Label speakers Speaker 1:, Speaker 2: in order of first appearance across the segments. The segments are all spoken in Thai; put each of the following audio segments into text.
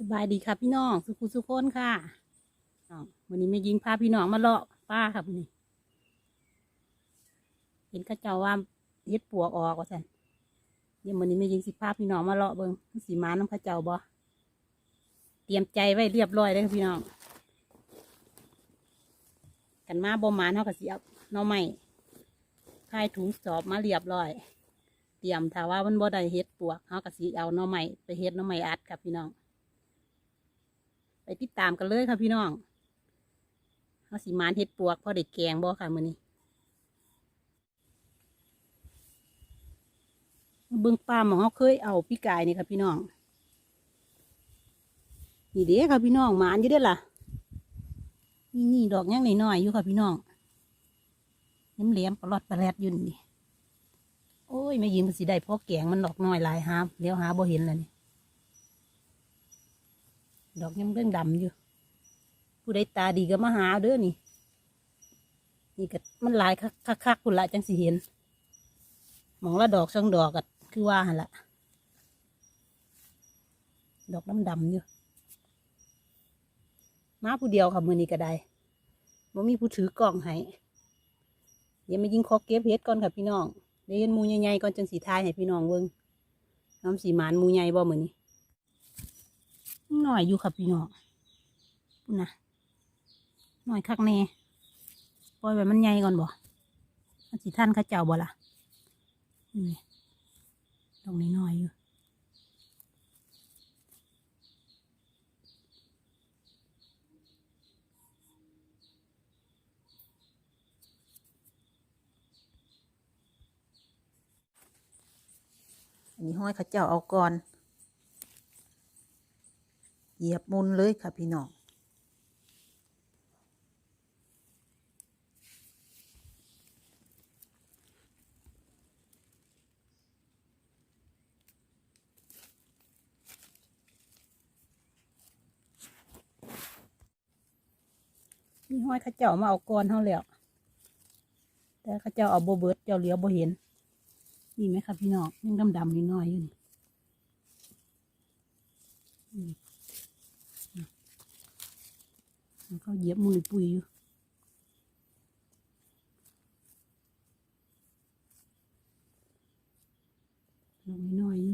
Speaker 1: สบายดีค่ะพี่น้องสุขุสุขคนค่ะอ้าววันนี้แม่ยิงพาพี่น้องมาเลาะป้าค่ะวันนี้เห็นข้าเจ้าว่าเฮ็ดปวกออกว่าสันเดี๋ยววันนี้แม่ยิงสิพาพี่น้องมาเลาะเบิ่งสีม้าน้ำเข้าเจ้าบ่เตรียมใจไว้เรียบร้อยเลยค่ะพี่น้องกันมาบ่มาเท่ากับเสิเอาหน้อไม้คายถุงสอบมาเรียบร้อย เตรียมถ้าว่ามันบ่ได้เฮ็ดปวกเฮาก็สิเอาน้อไม้ไปเฮ็ดน้อไม้อัดกับพี่น้อง ไปติดตามกันเลยค่ะพี่น้องเฮาสิมานเฮ็ดปวกพอได้แกงบ่ค่ะมื้อนี้เบิ่งปลาหมองเฮาเคยเอาพี่กายนี่ค่ะพี่น้องนี่เด้ค่ะพี่น้องหมานอยู่เด้อล่ะนี่นี่ดอกยังน้อยๆอยู่ค่ะพี่น้องน้ำเหลียมปลอดปลาแรดยู่นี่โอ้ยไม่ยิงมันสิได้เพราะแกงมันดอกน้อยหลายหาเลี้ยวหาบ่เห็นเลยนี่ ดอกยังเรื่องดำอยู่ ผู้ใดตาดีก็มาหาเด้อนี่ นี่ก็มันหลายคักๆคุณละจังสิเห็น มองละดอกสองดอกก็คือว่าหันละดอกดำดำอยู่ มาผู้เดียวค่ะมือนี้ก็ได้บ่มีผู้ถือกล่องให้เดี๋ยวมายิงคอเก็บเฮ็ดก่อนค่ะพี่น้องเดี๋ยวเห็นมูใหญ่ๆก่อนจังสีทายให้พี่น้องเบิ่งน้ำสีหมานมูใหญ่บ่มือนี้ หน่อยอยู่ค่ะพี่น้องนะหน่อยคักแน่ปล่อยไว้มันใหญ่ก่อนบ่มันสีท่านข้าเจ้าบ่ล่ะนี่ตรงนี้หน่อยอยู่อันนี้ห้อยข้าเจ้าเอาก่อน เหยียบมุนเลยค่ะพี่น้องนี่ห้อยข้าเจ้ามาเอาก่อนเท่าแล้วแต่ข้าเจ้าเอาโบเบิดเจ้าเหลียวโบเห็นนี่ไหมครับพี่น้องยังดำดำนิดหน่อยอยู่นี่อืม มันก็เหยียบมุยปุยอยู่ลงนิดหน่อยอย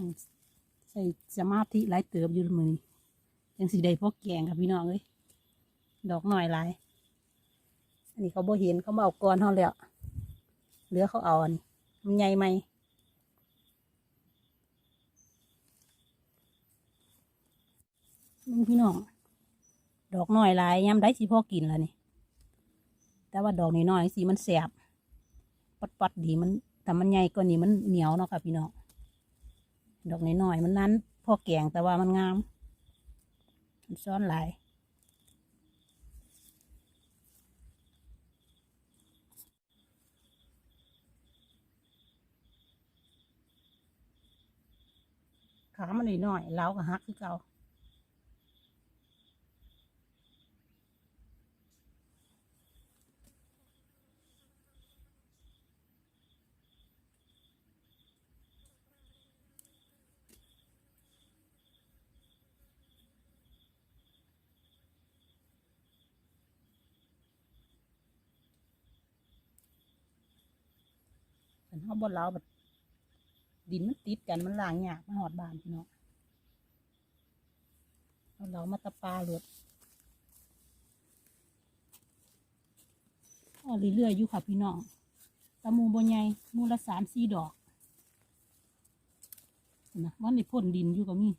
Speaker 1: ู่ใส่สมาธิหลายเติบอยู่มือนี้ยังสีได้พวกแกงครับพี่น้องเลยดอกหน่อยหลาย อันนี้เขาบ่เห็นเขามาเอาก้อนเขาแล้วเหลือเขาเอาอันนี้มันใหญ่ไหม มึงพี่น้อง ดอกน่อยหลายยำได้สิพ่อกินแล้วนี่ แต่ว่าดอกน้อยๆสีมันแสบปัดปัดดีมันแต่มันใหญ่กว่านี้มันเหนียวเนาะค่ะพี่น้อง ดอกน้อยๆมันนั้นพ่อแกงแต่ว่ามันงามมันซ้อนหลายขามันหน่อยๆเล้าก็หักคือเก่า เป็นห้องบนเล้าแบบดินมันติดกันมันล้างยากมันหอดบานพี่น้องเอาเรามาตะปาหลดอ๋อเรื่อยๆอยู่ค่ะพี่น้องตะมูบนใหญ่มูละสามสี่ดอกนะวันนี้พ่นดินอยู่กับมี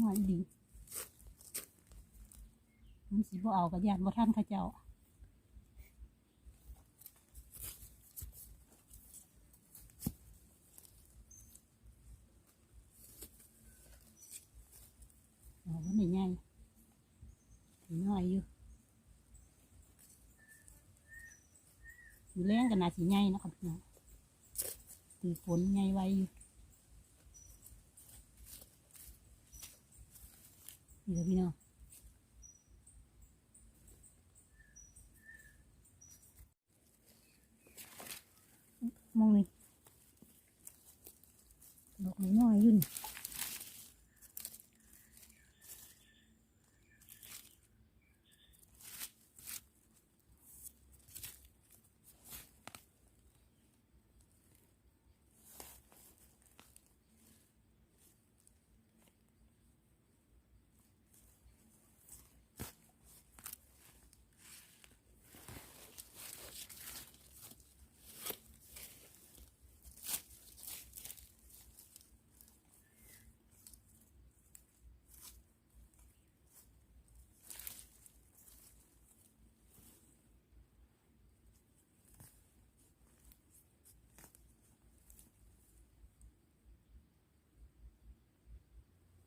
Speaker 1: น้อยดีมันสีบ่เอากระยานบ่ท่านข้าเจ้า อ๋อมันใหญ่ถึงน้อยอยู่อยู่ แรงกันนาสีใหญ่นะครับพี่น้องตีฝนใหญ่ไว้อยู่นี่ครับพี่น้อง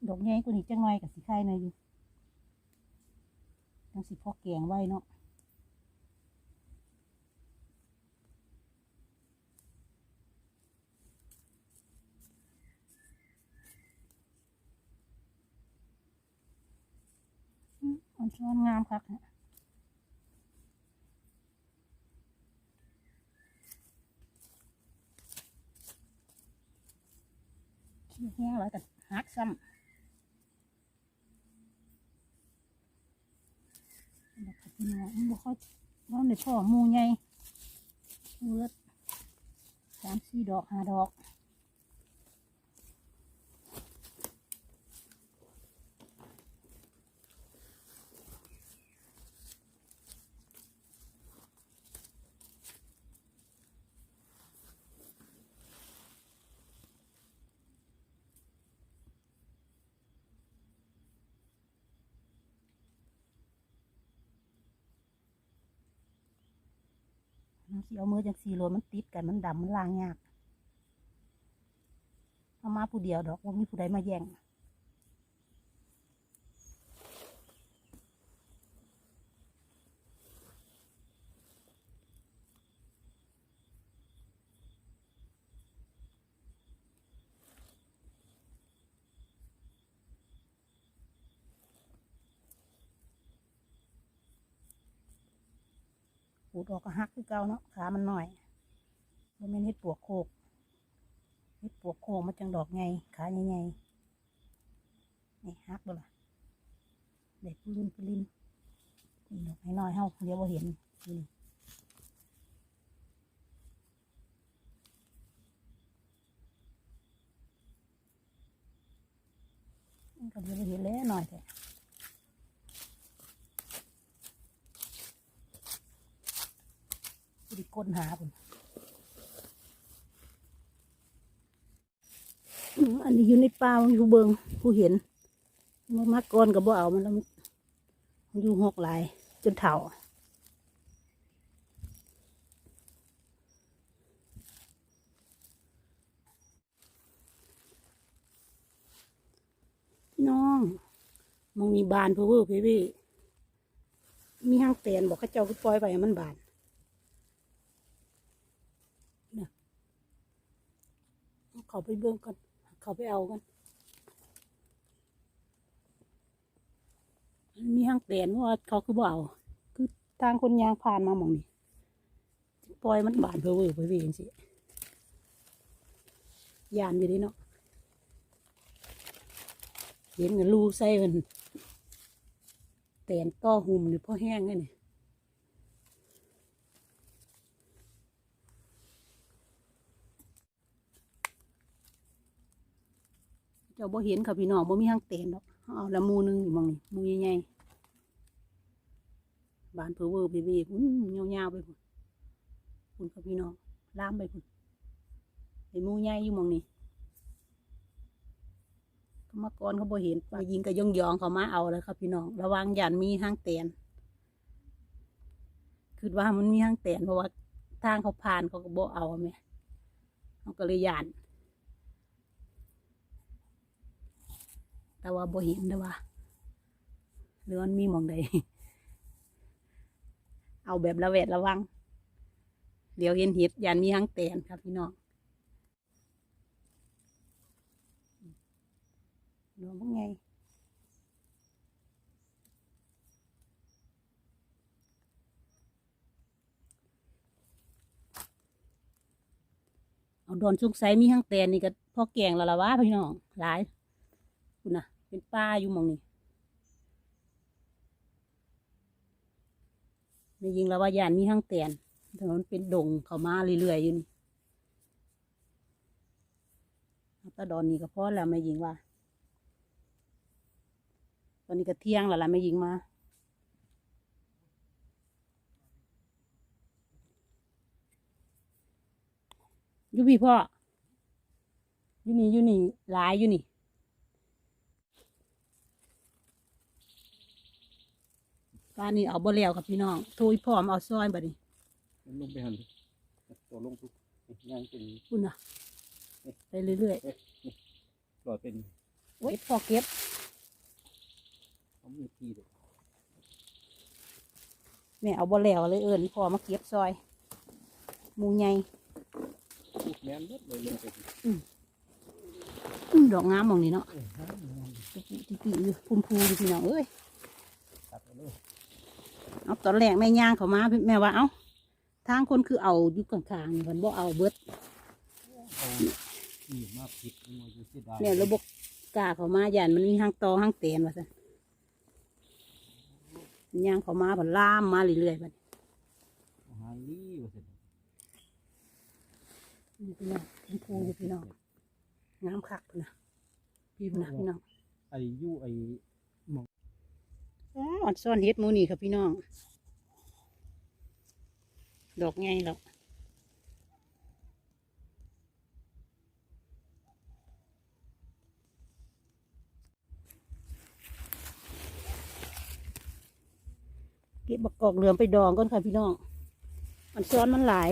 Speaker 1: ดอกใหญ่กว่านี้จังหน่อยกับสีไข่ในอยอยู่ต้องสิพอแกงไว้เนาะอ่อนช้อนงามครับเนี่ยขี้แห้งแล้วกันหักซ้ำ แล้วก็พี่น้อมันบ่ค่อยร้อนในพ่อมูใหญ่มูเลือดสามสี่ดอกห้าดอก น้องสิเอามือจังสี่โลมันติดกันมันดำมันลางยากเอามาผู้เดียวดอกว่ามีผู้ใดมาแย่ง ดออกก็หักคือเก่าเนาะขามันหน่อยบ่แม่นเฮ็ดปวกโคกเฮ็ดปวกโคกมันจังดอกไงขาใหญ่ๆนี่หักบ่ล่ะเด็กปืนปืนนี่ดอกน้อยๆเฮาเดี๋ยวบ่เห็นนี่ก็เดี๋ยวบ่เห็นแล้วหน่อยแต่ ดิก้นหาพุ่นอืมอันนี้อยู่ในป่ามันอยู่เบิงผู้เห็นมันมาก่อนกับบ่เอามันแล้วมันอยู่หกหลาย จนเถ่าน้องมองมีบานเพอเวอร์พี่พี่มีห้างเตียนบอกข้าเจ้าก็ปล่อยไปมันบาน เขาไปเบิ่งกันเขาไปเอากันมีห้างแตนว่าเขาคือบ่เอาคือทางคนยางผ่านมาหมองนี่ปล่อยมันบานเพอเวอร์ไปเองสิยานอยู่ดีเนาะเห็นกันรูใส่มันแตนต้อหุ่มหรือพ่อแห้งไงนี่เจ้าบ่เห็นค่ะพี่น้องบ่มีหางเต็นดอกเอาละมูนึงอยู่มองนี่มูใหญ่ๆบานเพอเวอร์เบบีพุ่นยาวๆไปพุ่นพุ่นค่ะพี่น้องลามไปพุ่นไอ้มูใหญ่อยู่มองนี่ก็มาก่อนเขาบ่เห็นมายิงกับยองยองเขามาเอาแล้วครับพี่น้องระวังอย่านมีหางเต็นคือว่ามันมีหางเต็นเพราะว่าทางเขาผ่านเขาก็บ่เอาแม่เขาก็เลยย่าน แต่ว่าบ่เห็นเด้อว่าหรือมันมีมองใดเอาแบบระแวดระวังเดี๋ยวเห็นเห็ดยันมีหางแตนครับพี่น้องดูว่าไงดอนสุกไสมีทั้งแตนนี่ก็พอแกงแล้วละวะพี่น้องหลายคุณน่ะ เป็นป้าอยู่มองนี้ไม่ยิงแล้วว่ายานมีทั้งแตนถนนเป็นดงเขามาเรื่อยๆอยู่นี่ตาดอนนี่ก็พอแล้วไม่ยิงว่า ตอนนี้ก็เที่ยงแล้วล่ะไม่ยิงมาอยู่พี่พ่ออยู่นี่อยู่นี่หลายอยู่นี่ ป้านนี่เอาบ่แล้วกับพี่น้องโทรอีพ่อมาเอาซอยบัดนี้
Speaker 2: มันลงไปหันดิตัวลงทุกย่างเป็น
Speaker 1: คุณน่ะไปเรื่อย
Speaker 2: หลอดเป็น
Speaker 1: ๆเก็บพ่อเก็บ
Speaker 2: เขามีทีเด็ด
Speaker 1: แม่เอาบ่แล้วเลยเอิญพ่อมาเก็บซอยหมูใหญ่
Speaker 2: ลูกแม่นเบิดเลยลงไปดิ
Speaker 1: อื้อดอกงามหมองนี้เนาะ
Speaker 2: เออฮะ
Speaker 1: ติกิติกิอยู่พุ่มพูอยู่พี่น้องเอ้ย
Speaker 2: ตัดไปเลย
Speaker 1: เอา ตอนแรกแม่ย่างเขามาแม่ว่าเอ้าทางคนคือเอาอยู่กลางๆนี่มันบ่เอาเบิด
Speaker 2: เอานี่มาผิดมันจะเสียดาย
Speaker 1: แม่ระบบกล้าเขามาย่านมันมีห้างตอห้างเตนว่าซะย่างเขามาผลล่ามมาเรื่อยๆบัด
Speaker 2: หายนี่ว่าสิ
Speaker 1: นี่พี่น้องพุ่มพูอยู่พี่น้องงามคักพุ่นนะพี่พุ่นนะพี่น้อง
Speaker 2: ไอ้ยู่ไอ้
Speaker 1: อ่อนซ่อนเฮ็ดมูนี่ครับพี่น้อง ดอกไงหรอกเก็บบักกอกเหลือมไปดองก่อนค่ะพี่น้อง มันซ้อนมันหลาย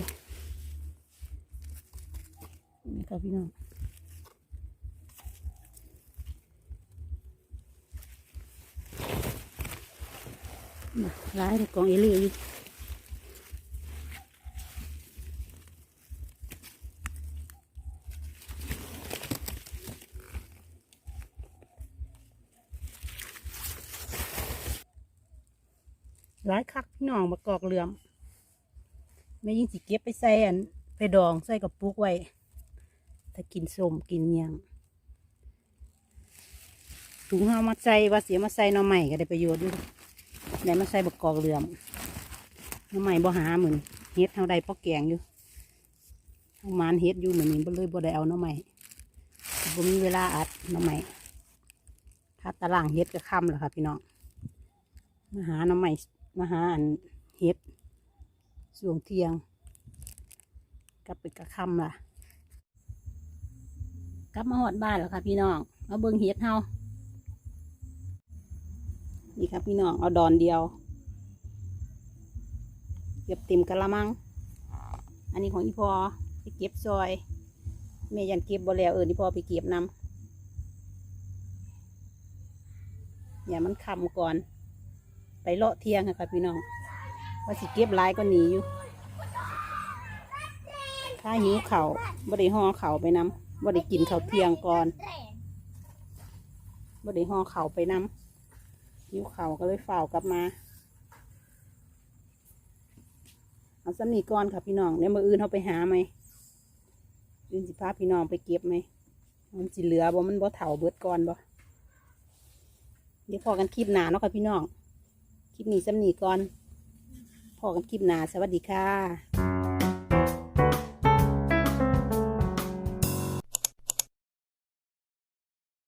Speaker 1: นี่ค่ะพี่น้อง น่ะหลายกองเอลี่อยู่หลายคักพี่น้องบักกอกเหลือมไม่ยิ่งสิเก็บไปใส่อันไปดองใส่กับปุกไว้ ถ้ากินส้มกินเมียงถุงเฮามาใส่ว่าเสียมาใส่นอใหม่ก็ได้ประโยชน์อยู่ ได้มาใส่บกกอกเหลือมน่อใหม่บ่หาเหมือนเฮ็ดเฮาได้พอแกงอยู่เฮามานเฮ็ดอยู่เหมือนนี้บ่เลยบ่ได้เอาน่อใหม่บ่มีเวลาอัดน่อใหม่ถ้าตารางเฮ็ดก็ค่ำแล้วค่ะพี่น้อง มาหาน่อใหม่มาหาอันเฮ็ดช่วงเทียงกลับไปกระคำล่ะ กลับมาหอดบ้านแล้วค่ะพี่น้อง มาเบิ่งเฮ็ดเฮา นี่ครับพี่น้องเอาดอนเดียวเก็บเต็มกะละมัง อันนี้ของอีพอไปเก็บซอยแม่ยันเก็บบ่แล้วเออนี่พอไปเก็บนำอย่ามันคำก่อน ไปเลาะเที่ยงค่ะพี่น้องว่าสิเก็บหลายก็หนีอยู่ถ้าหิวเขาบ่ได้ห่อเขาไปนำบ่ได้กินเขาเที่ยงก่อนบ่ได้ห่อเขาไปนำ หิวเขาก็เลยเฝ่ากลับมา เอาสำนีก่อนค่ะพี่น้องเดี๋ยวมืออื่นเขาไปหาไหมอื่นสิพาพี่น้องไปเก็บไหมมันสิเหลือบ่มันบ่เถ่าเบิดก่อนบ่เดี๋ยวพอกันคลิปหนาเนาะค่ะพี่น้อง คลิปนี้สำนีก่อน พอกันคลิปหนาสวัสดีค่ะ